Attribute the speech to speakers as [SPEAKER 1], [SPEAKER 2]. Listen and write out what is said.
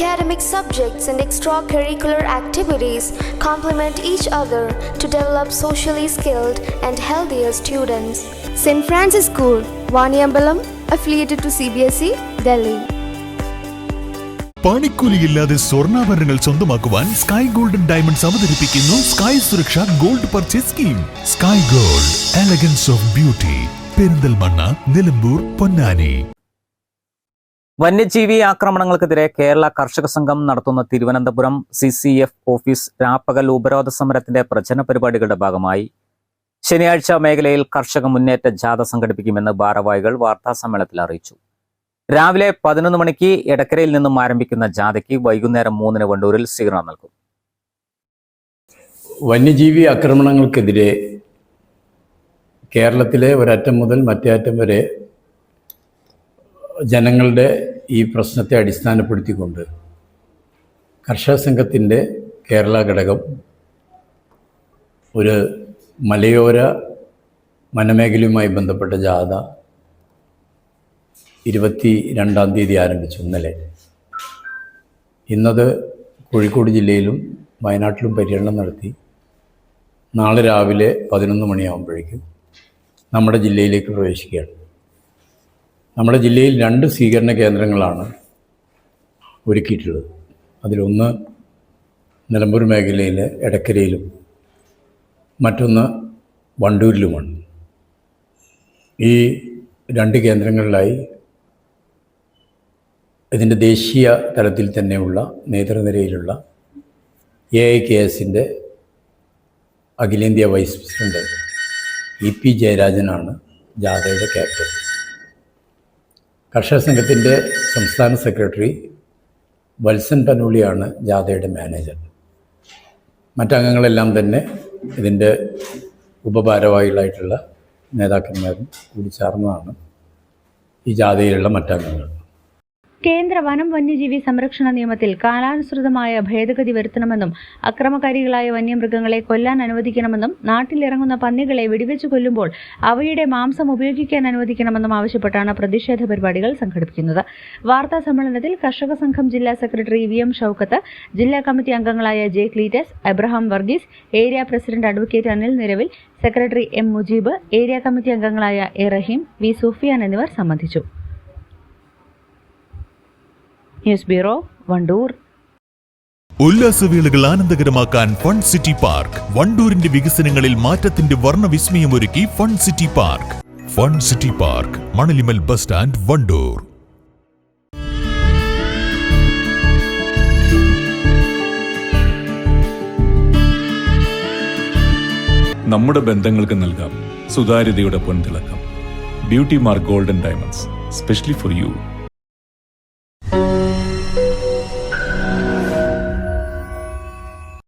[SPEAKER 1] Academic subjects and extracurricular activities complement each other to develop socially skilled and healthier students. St. Francis School, Vaniambalam, affiliated to CBSE, E, Delhi.
[SPEAKER 2] പണിക്കൂലിയില്ലാതെ സ്വർണാഭരണങ്ങൾ സ്വന്തമാക്കുവാൻ Sky golden diamonds അവതരിപ്പിക്കുന്നു Sky Suraksha gold purchase scheme Sky gold elegance of beauty Perinthalmanna Nilambur Ponnani
[SPEAKER 3] വന്യജീവി ആക്രമണങ്ങൾക്കെതിരെ കേരള കർഷക സംഘം നടത്തുന്ന Thiruvananthapuram C C F office രാപ്പകൽ ഉപരോധ സമരത്തിന്റെ പ്രചരണ പരിപാടികളുടെ ഭാഗമായി. ശനിയാഴ്ച മേഖലയിൽ കർഷക മുന്നേറ്റ ജാഥ സംഘടിപ്പിക്കുമെന്ന് ഭാരവാഹികൾ വാർത്താ സമ്മേളനത്തിൽ അറിയിച്ചു. രാവിലെ പതിനൊന്ന് മണിക്ക് എടക്കരയിൽ നിന്നും ആരംഭിക്കുന്ന ജാഥയ്ക്ക് വൈകുന്നേരം മൂന്നിന് വണ്ടൂരിൽ സ്വീകരണം നൽകും.
[SPEAKER 4] വന്യജീവി ആക്രമണങ്ങൾക്കെതിരെ കേരളത്തിലെ ഒരറ്റം മുതൽ മറ്റേ അറ്റം വരെ ജനങ്ങളുടെ ഈ പ്രശ്നത്തെ അടിസ്ഥാനപ്പെടുത്തിക്കൊണ്ട് കർഷക സംഘത്തിന്റെ കേരള ഘടകം ഒരു മലയോര വനമേഖലയുമായി ബന്ധപ്പെട്ട ജാഥ ഇരുപത്തി രണ്ടാം തീയതി ആരംഭിച്ചു ഇന്നലെ. ഇന്നത് കോഴിക്കോട് ജില്ലയിലും വയനാട്ടിലും പര്യടനം നടത്തി നാളെ രാവിലെ പതിനൊന്ന് മണിയാകുമ്പോഴേക്കും നമ്മുടെ ജില്ലയിലേക്ക് പ്രവേശിക്കുകയാണ്. നമ്മുടെ ജില്ലയിൽ രണ്ട് സ്വീകരണ കേന്ദ്രങ്ങളാണ് ഒരുക്കിയിട്ടുള്ളത്. അതിലൊന്ന് നിലമ്പൂർ മേഖലയിലെ എടക്കരയിലും മറ്റൊന്ന് വണ്ടൂരിലുമാണ്. ഈ രണ്ട് കേന്ദ്രങ്ങളിലായി ഇതിന്റെ ദേശീയ തലത്തിൽ തന്നെയുള്ള നേതൃനിരയിലുള്ള എ ഐ കെ എസിന്റെ അഖിലേന്ത്യാ വൈസ് പ്രസിഡന്റ് ഇ പി ജയരാജനാണ് ജാഥയുടെ ക്യാപ്റ്റൻ. കർഷക സംഘത്തിന്റെ സംസ്ഥാന സെക്രട്ടറി വത്സൻ പനൂളിയാണ് ജാഥയുടെ മാനേജർ. മറ്റംഗങ്ങളെല്ലാം തന്നെ ഇതിന്റെ ഉപഭാരവാഹികളായിട്ടുള്ള നേതാക്കന്മാരും കൂടി ചേർന്നതാണ് ഈ ജാഥയിലുള്ള മറ്റംഗങ്ങൾ.
[SPEAKER 5] കേന്ദ്ര വനം വന്യജീവി സംരക്ഷണ നിയമത്തിൽ കാലാനുസൃതമായ ഭേദഗതി വരുത്തണമെന്നും അക്രമകാരികളായ വന്യമൃഗങ്ങളെ കൊല്ലാൻ അനുവദിക്കണമെന്നും നാട്ടിലിറങ്ങുന്ന പന്നികളെ വെടിവെച്ച് കൊല്ലുമ്പോൾ അവയുടെ മാംസം ഉപയോഗിക്കാൻ അനുവദിക്കണമെന്നും ആവശ്യപ്പെട്ടാണ് പ്രതിഷേധ പരിപാടികൾ സംഘടിപ്പിക്കുന്നത്. വാർത്താ സമ്മേളനത്തിൽ കർഷക സംഘം ജില്ലാ സെക്രട്ടറി വി എം ഷൌക്കത്ത് ജില്ലാ കമ്മിറ്റി അംഗങ്ങളായ J Cletus Abraham Varghese area president advocate Anil Niravil secretary M Mujeeb area committee അംഗങ്ങളായ എ റഹീം വി സുഫിയാൻ എന്നിവർ സംബന്ധിച്ചു. News bureau Wandoor.
[SPEAKER 2] ഉല്ലാസവേളകൾ ആനന്ദകരമാക്കാൻ ഫൺ സിറ്റി പാർക്ക്. വണ്ടൂരിന്റെ വികസനങ്ങളിൽ മാറ്റത്തിന്റെ വർണവിസ്മയമൊരുക്കി Fun City Park. Fun City Park Manalimal bus stand Wandoor.
[SPEAKER 6] നമ്മുടെ ബന്ധങ്ങൾക്ക് നൽകാം സുതാര്യതയുടെ പൊൻതിളക്കം. Beauty Mark Golden Diamonds specially for you